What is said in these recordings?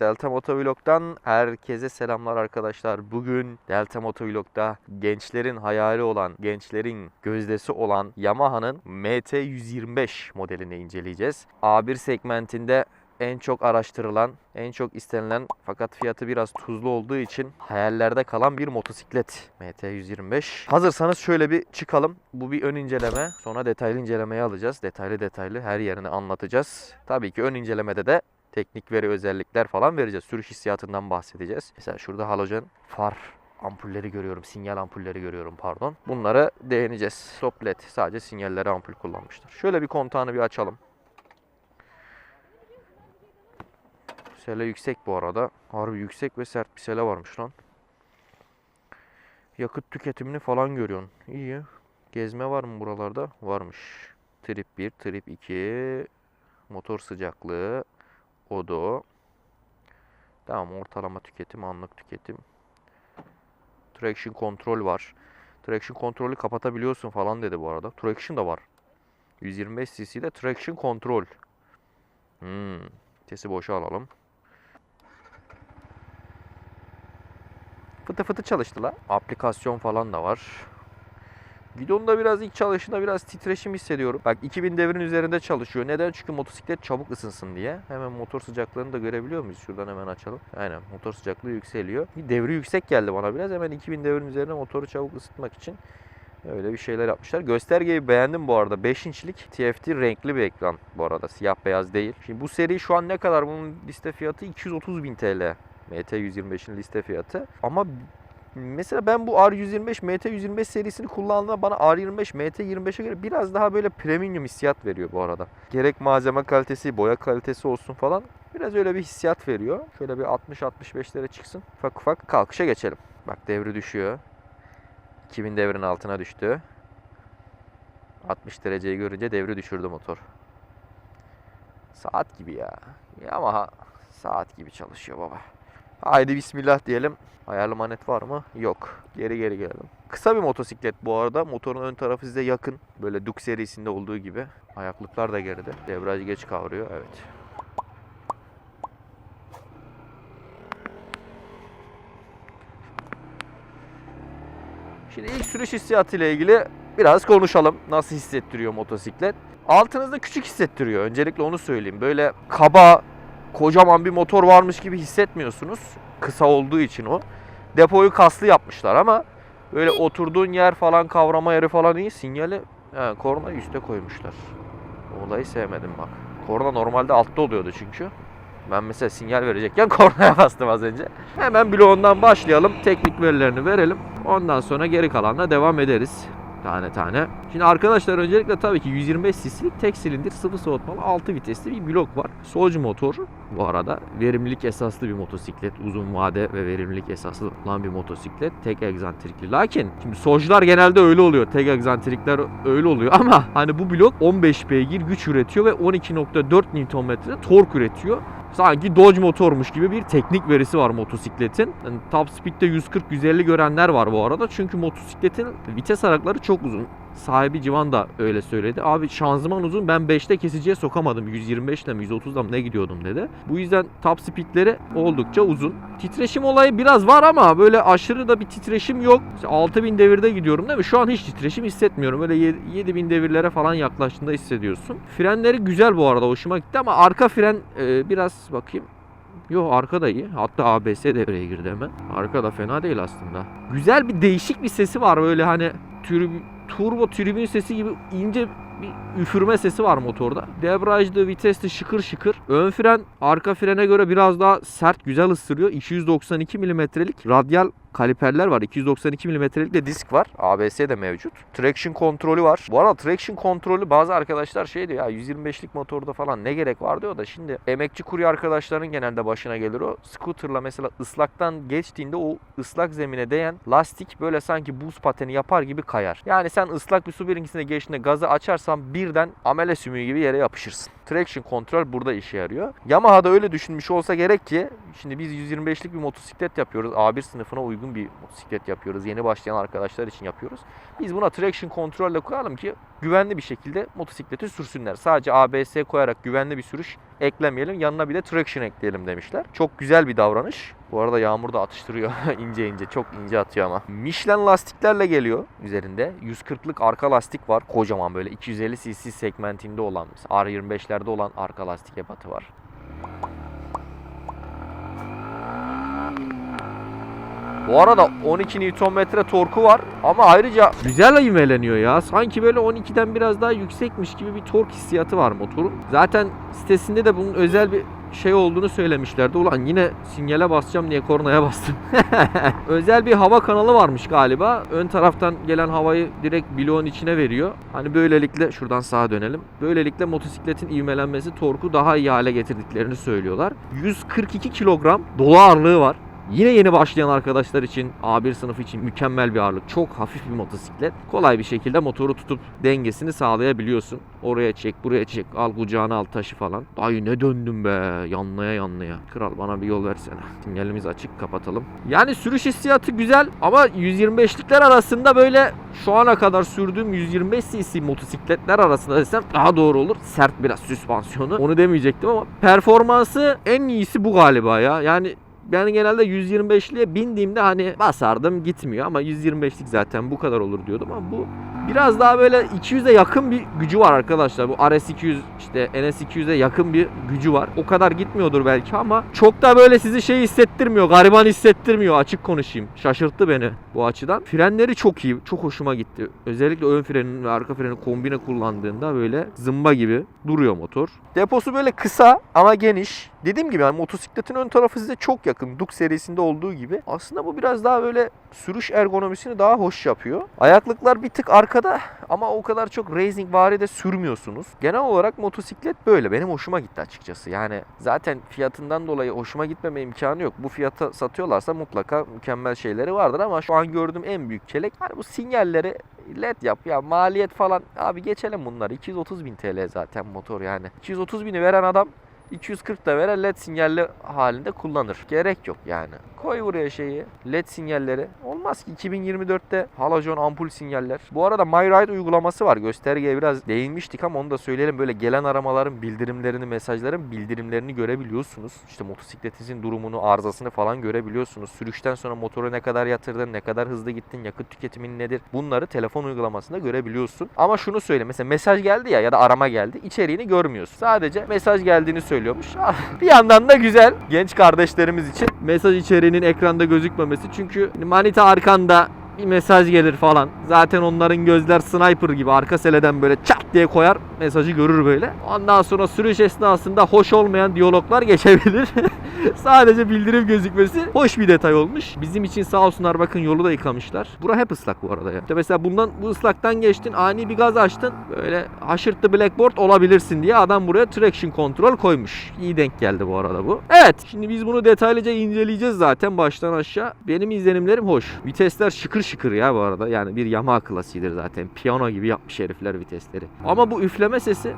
Delta Motovlog'dan herkese selamlar arkadaşlar. Bugün Delta Motovlog'da gençlerin hayali olan, gençlerin gözdesi olan Yamaha'nın MT125 modelini inceleyeceğiz. A1 segmentinde en çok araştırılan, en çok istenilen fakat fiyatı biraz tuzlu olduğu için hayallerde kalan bir motosiklet MT125. Hazırsanız şöyle bir çıkalım. Bu bir ön inceleme. Sonra detaylı incelemeye alacağız. Detaylı detaylı her yerini anlatacağız. Tabii ki ön incelemede de teknik veri özellikler falan vereceğiz. Sürüş hissiyatından bahsedeceğiz. Mesela şurada halojen far ampulleri görüyorum. Sinyal ampulleri görüyorum pardon. Bunlara değineceğiz. Stop led sadece sinyalleri ampul kullanmışlar. Şöyle bir kontağını bir açalım. Sele yüksek bu arada. Harbi yüksek ve sert bir sele varmış lan. Yakıt tüketimini falan görüyorsun. İyi. Gezme var mı buralarda? Varmış. Trip 1, trip 2, motor sıcaklığı, odo. Tamam ortalama tüketim, anlık tüketim. Traction kontrol var. Traction kontrolü kapatabiliyorsun falan dedi bu arada. Traction da var. 125 cc'de traction kontrol. Hmm. Vitesi boşa alalım. Fıtı fıtı çalıştı la. Aplikasyon falan da var. Gidonda biraz ilk çalışında biraz titreşim hissediyorum. Bak 2000 devrin üzerinde çalışıyor. Neden? Çünkü motosiklet çabuk ısınsın diye. Hemen motor sıcaklığını da görebiliyor muyuz? Şuradan hemen açalım. Aynen motor sıcaklığı yükseliyor. Bir devri yüksek geldi bana biraz. Hemen 2000 devrin üzerine motoru çabuk ısıtmak için öyle bir şeyler yapmışlar. Göstergeyi beğendim bu arada. 5 inçlik TFT renkli bir ekran bu arada. Siyah beyaz değil. Şimdi bu seri şu an ne kadar? Bunun liste fiyatı 230 bin TL. MT125'in liste fiyatı. Ama mesela ben bu R125 MT125 serisini kullandığımda bana R25 MT25'e göre biraz daha böyle premium hissiyat veriyor bu arada. Gerek malzeme kalitesi, boya kalitesi olsun falan. Biraz öyle bir hissiyat veriyor. Şöyle bir 60-65'lere çıksın. Ufak ufak kalkışa geçelim. Bak devri düşüyor. 2000 devrin altına düştü. 60 dereceyi görünce devri düşürdü motor. Saat gibi ya. Ama saat gibi çalışıyor baba. Haydi bismillah diyelim. Ayarlı manet var mı? Yok. Geri geri gelelim. Kısa bir motosiklet bu arada. Motorun ön tarafı size yakın. Böyle Duke serisinde olduğu gibi. Ayaklıklar da geride. Debriyaj geç kavruyor. Evet. Şimdi ilk sürüş hissiyatı ile ilgili biraz konuşalım. Nasıl hissettiriyor motosiklet? Altınızda küçük hissettiriyor. Öncelikle onu söyleyeyim. Böyle kaba, kocaman bir motor varmış gibi hissetmiyorsunuz. Kısa olduğu için o. Depoyu kaslı yapmışlar ama böyle oturduğun yer falan kavrama yeri falan iyi. Sinyali he, korna üste koymuşlar. Olayı sevmedim bak. Korna normalde altta oluyordu çünkü. Ben mesela sinyal verecekken kornaya bastım az önce. Hemen bloğundan başlayalım. Teknik verilerini verelim. Ondan sonra geri kalanla devam ederiz. Tane tane. Şimdi arkadaşlar öncelikle tabii ki 125 cc'lik tek silindir sıvı soğutmalı 6 vitesli bir blok var. Solcu motor bu arada verimlilik esaslı bir motosiklet. Uzun vade ve verimlilik esaslı olan bir motosiklet. Tek egzantrikli. Lakin şimdi solcular genelde öyle oluyor. Tek egzantrikler öyle oluyor ama hani bu blok 15 beygir güç üretiyor ve 12.4 Nm tork üretiyor sanki Dodge motormuş gibi bir teknik verisi var motosikletin. Yani top speed'de 140-150 görenler var bu arada. Çünkü motosikletin vites aralıkları çok uzun. Sahibi Civan da öyle söyledi. Abi şanzıman uzun ben 5'te kesiciye sokamadım. 125 ile mi 130'da mı ne gidiyordum dedi. Bu yüzden top speedleri oldukça uzun. Titreşim olayı biraz var ama böyle aşırı da bir titreşim yok. İşte 6000 devirde gidiyorum değil mi? Şu an hiç titreşim hissetmiyorum. Böyle 7000 devirlere falan yaklaştığında hissediyorsun. Frenleri güzel bu arada hoşuma gitti ama arka fren e, biraz bakayım. Yo arka da iyi. Hatta ABS devreye girdi hemen. Arka da fena değil aslında. Güzel bir değişik bir sesi var böyle hani türb turbo tribün sesi gibi ince bir üfürme sesi var motorda. Debriyajlı, vitesli şıkır şıkır. Ön fren arka frene göre biraz daha sert, güzel ısırıyor. 292 milimetrelik radyal kaliperler var. 292 milimetrelik de disk var. ABS de mevcut. Traction kontrolü var. Bu arada traction kontrolü bazı arkadaşlar şey diyor ya 125'lik motorda falan ne gerek var diyor da şimdi emekçi kurye arkadaşların genelde başına gelir o. Scooter'la mesela ıslaktan geçtiğinde o ıslak zemine değen lastik böyle sanki buz pateni yapar gibi kayar. Yani sen ıslak bir su birikintisine geçtiğinde gazı açarsan birden amele sümüğü gibi yere yapışırsın. Traction kontrol burada işe yarıyor. Yamaha'da öyle düşünmüş olsa gerek ki şimdi biz 125'lik bir motosiklet yapıyoruz. A1 sınıfına uygun bir motosiklet yapıyoruz. Yeni başlayan arkadaşlar için yapıyoruz. Biz buna traction kontrolle koyalım ki güvenli bir şekilde motosikleti sürsünler. Sadece ABS koyarak güvenli bir sürüş eklemeyelim. Yanına bir de traction ekleyelim demişler. Çok güzel bir davranış. Bu arada yağmur da atıştırıyor ince ince. Çok ince atıyor ama. Michelin lastiklerle geliyor üzerinde. 140'lık arka lastik var. Kocaman böyle 250 cc segmentinde olan. mesela R25'lerde olan arka lastik ebatı var. Bu arada 12 Nm torku var ama ayrıca güzel ivmeleniyor ya. Sanki böyle 12'den biraz daha yüksekmiş gibi bir tork hissiyatı var motorun. Zaten sitesinde de bunun özel bir şey olduğunu söylemişlerdi. Ulan yine sinyale basacağım diye kornaya bastım. özel bir hava kanalı varmış galiba. Ön taraftan gelen havayı direkt bloğun içine veriyor. Hani böylelikle şuradan sağa dönelim. Böylelikle motosikletin ivmelenmesi torku daha iyi hale getirdiklerini söylüyorlar. 142 kilogram dolu ağırlığı var. Yine yeni başlayan arkadaşlar için A1 sınıfı için mükemmel bir ağırlık. Çok hafif bir motosiklet. Kolay bir şekilde motoru tutup dengesini sağlayabiliyorsun. Oraya çek, buraya çek, al kucağına al taşı falan. Ay ne döndüm be yanlaya yanlaya. Kral bana bir yol versene. Sinyalimiz açık kapatalım. Yani sürüş hissiyatı güzel ama 125'likler arasında böyle şu ana kadar sürdüğüm 125 cc motosikletler arasında desem daha doğru olur. Sert biraz süspansiyonu. Onu demeyecektim ama performansı en iyisi bu galiba ya. Yani ben genelde 125'liye bindiğimde hani basardım gitmiyor ama 125'lik zaten bu kadar olur diyordum ama bu biraz daha böyle 200'e yakın bir gücü var arkadaşlar. Bu RS200 işte NS200'e yakın bir gücü var. O kadar gitmiyordur belki ama çok da böyle sizi şey hissettirmiyor. Gariban hissettirmiyor açık konuşayım. Şaşırttı beni bu açıdan. Frenleri çok iyi. Çok hoşuma gitti. Özellikle ön frenin ve arka freni kombine kullandığında böyle zımba gibi duruyor motor. Deposu böyle kısa ama geniş. Dediğim gibi yani motosikletin ön tarafı size çok yakın. Duk serisinde olduğu gibi. Aslında bu biraz daha böyle sürüş ergonomisini daha hoş yapıyor. Ayaklıklar bir tık arkada ama o kadar çok racing vari de sürmüyorsunuz. Genel olarak motosiklet böyle. Benim hoşuma gitti açıkçası. Yani zaten fiyatından dolayı hoşuma gitmeme imkanı yok. Bu fiyata satıyorlarsa mutlaka mükemmel şeyleri vardır ama şu an gördüğüm en büyük kelek hani bu sinyalleri led yap ya maliyet falan abi geçelim bunlar 230 bin TL zaten motor yani 230 bini veren adam 240 da veren led sinyalli halinde kullanır. Gerek yok yani. Koy buraya şeyi led sinyalleri. Olmaz ki 2024'te halojen ampul sinyaller. Bu arada MyRide uygulaması var. Göstergeye biraz değinmiştik ama onu da söyleyelim. Böyle gelen aramaların bildirimlerini, mesajların bildirimlerini görebiliyorsunuz. İşte motosikletinizin durumunu, arızasını falan görebiliyorsunuz. Sürüşten sonra motoru ne kadar yatırdın, ne kadar hızlı gittin, yakıt tüketimin nedir? Bunları telefon uygulamasında görebiliyorsun. Ama şunu söyle mesela mesaj geldi ya ya da arama geldi. içeriğini görmüyorsun. Sadece mesaj geldiğini söylüyormuş. Ah, bir yandan da güzel. Genç kardeşlerimiz için mesaj içeriğinin ekranda gözükmemesi. Çünkü manita arkanda bir mesaj gelir falan. Zaten onların gözler sniper gibi arka seleden böyle çat diye koyar mesajı görür böyle. Ondan sonra sürüş esnasında hoş olmayan diyaloglar geçebilir. Sadece bildirim gözükmesi hoş bir detay olmuş. Bizim için sağ olsunlar bakın yolu da yıkamışlar. Bura hep ıslak bu arada ya. İşte mesela bundan bu ıslaktan geçtin ani bir gaz açtın. Böyle haşırtlı blackboard olabilirsin diye adam buraya traction control koymuş. İyi denk geldi bu arada bu. Evet şimdi biz bunu detaylıca inceleyeceğiz zaten baştan aşağı. Benim izlenimlerim hoş. Vitesler şıkır şıkır ya bu arada. Yani bir Yamaha klasiğidir zaten. Piyano gibi yapmış herifler vitesleri. Ama bu üfleme sesi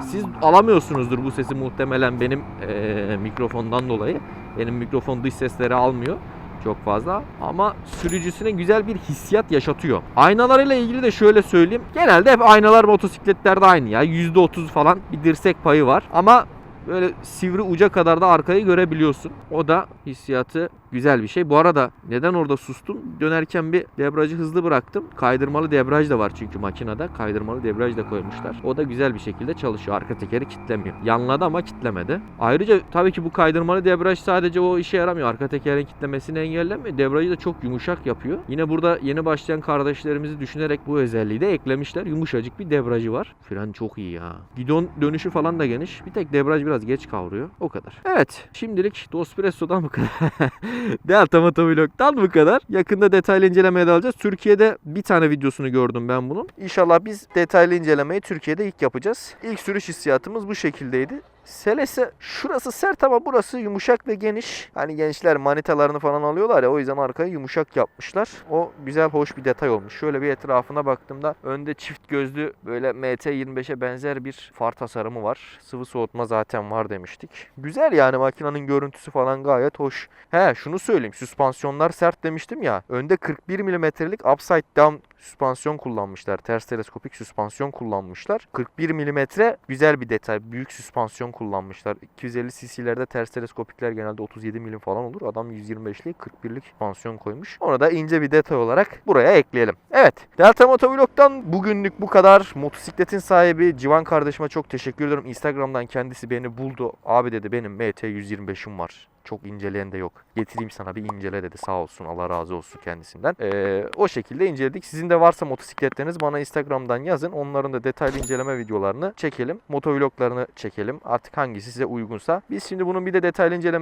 siz alamıyorsunuzdur bu sesi muhtemelen benim eee, mikrofondan dolayı. Benim mikrofon dış sesleri almıyor çok fazla ama sürücüsüne güzel bir hissiyat yaşatıyor. Aynalarıyla ilgili de şöyle söyleyeyim. Genelde hep aynalar motosikletlerde aynı ya. %30 falan bir dirsek payı var ama böyle sivri uca kadar da arkayı görebiliyorsun. O da hissiyatı güzel bir şey. Bu arada neden orada sustum? Dönerken bir debriyajı hızlı bıraktım. Kaydırmalı debriyaj da var çünkü makinede. Kaydırmalı debriyaj da koymuşlar. O da güzel bir şekilde çalışıyor. Arka tekeri kitlemiyor. Yanladı ama kitlemedi. Ayrıca tabii ki bu kaydırmalı debriyaj sadece o işe yaramıyor. Arka tekerin kitlemesini engellemiyor. Debriyajı da çok yumuşak yapıyor. Yine burada yeni başlayan kardeşlerimizi düşünerek bu özelliği de eklemişler. Yumuşacık bir debriyajı var. Fren çok iyi ya. Gidon dönüşü falan da geniş. Bir tek debriyaj biraz geç kavruyor. O kadar. Evet. Şimdilik Dospresso'dan bu kadar. Delta Motovlog'dan bu kadar. Yakında detaylı incelemeye de alacağız. Türkiye'de bir tane videosunu gördüm ben bunun. İnşallah biz detaylı incelemeyi Türkiye'de ilk yapacağız. İlk sürüş hissiyatımız bu şekildeydi. Selese şurası sert ama burası yumuşak ve geniş. Hani gençler manitalarını falan alıyorlar ya o yüzden arkayı yumuşak yapmışlar. O güzel hoş bir detay olmuş. Şöyle bir etrafına baktığımda önde çift gözlü böyle MT25'e benzer bir far tasarımı var. Sıvı soğutma zaten var demiştik. Güzel yani makinenin görüntüsü falan gayet hoş. He şunu söyleyeyim süspansiyonlar sert demiştim ya. Önde 41 milimetrelik upside down süspansiyon kullanmışlar. Ters teleskopik süspansiyon kullanmışlar. 41 milimetre güzel bir detay. Büyük süspansiyon kullanmışlar. 250 cc'lerde ters teleskopikler genelde 37 milim falan olur. Adam 125'li 41'lik süspansiyon koymuş. Onu da ince bir detay olarak buraya ekleyelim. Evet. Delta Motovlog'dan bugünlük bu kadar. Motosikletin sahibi Civan kardeşime çok teşekkür ederim. Instagram'dan kendisi beni buldu. Abi dedi benim MT 125'im var. Çok inceleyen de yok. Getireyim sana bir incele dedi. Sağ olsun. Allah razı olsun kendisinden. Ee, o şekilde inceledik. Sizin de varsa motosikletleriniz bana Instagram'dan yazın. Onların da detaylı inceleme videolarını çekelim. Motovloglarını çekelim. Artık hangisi size uygunsa. Biz şimdi bunun bir de detaylı inceleme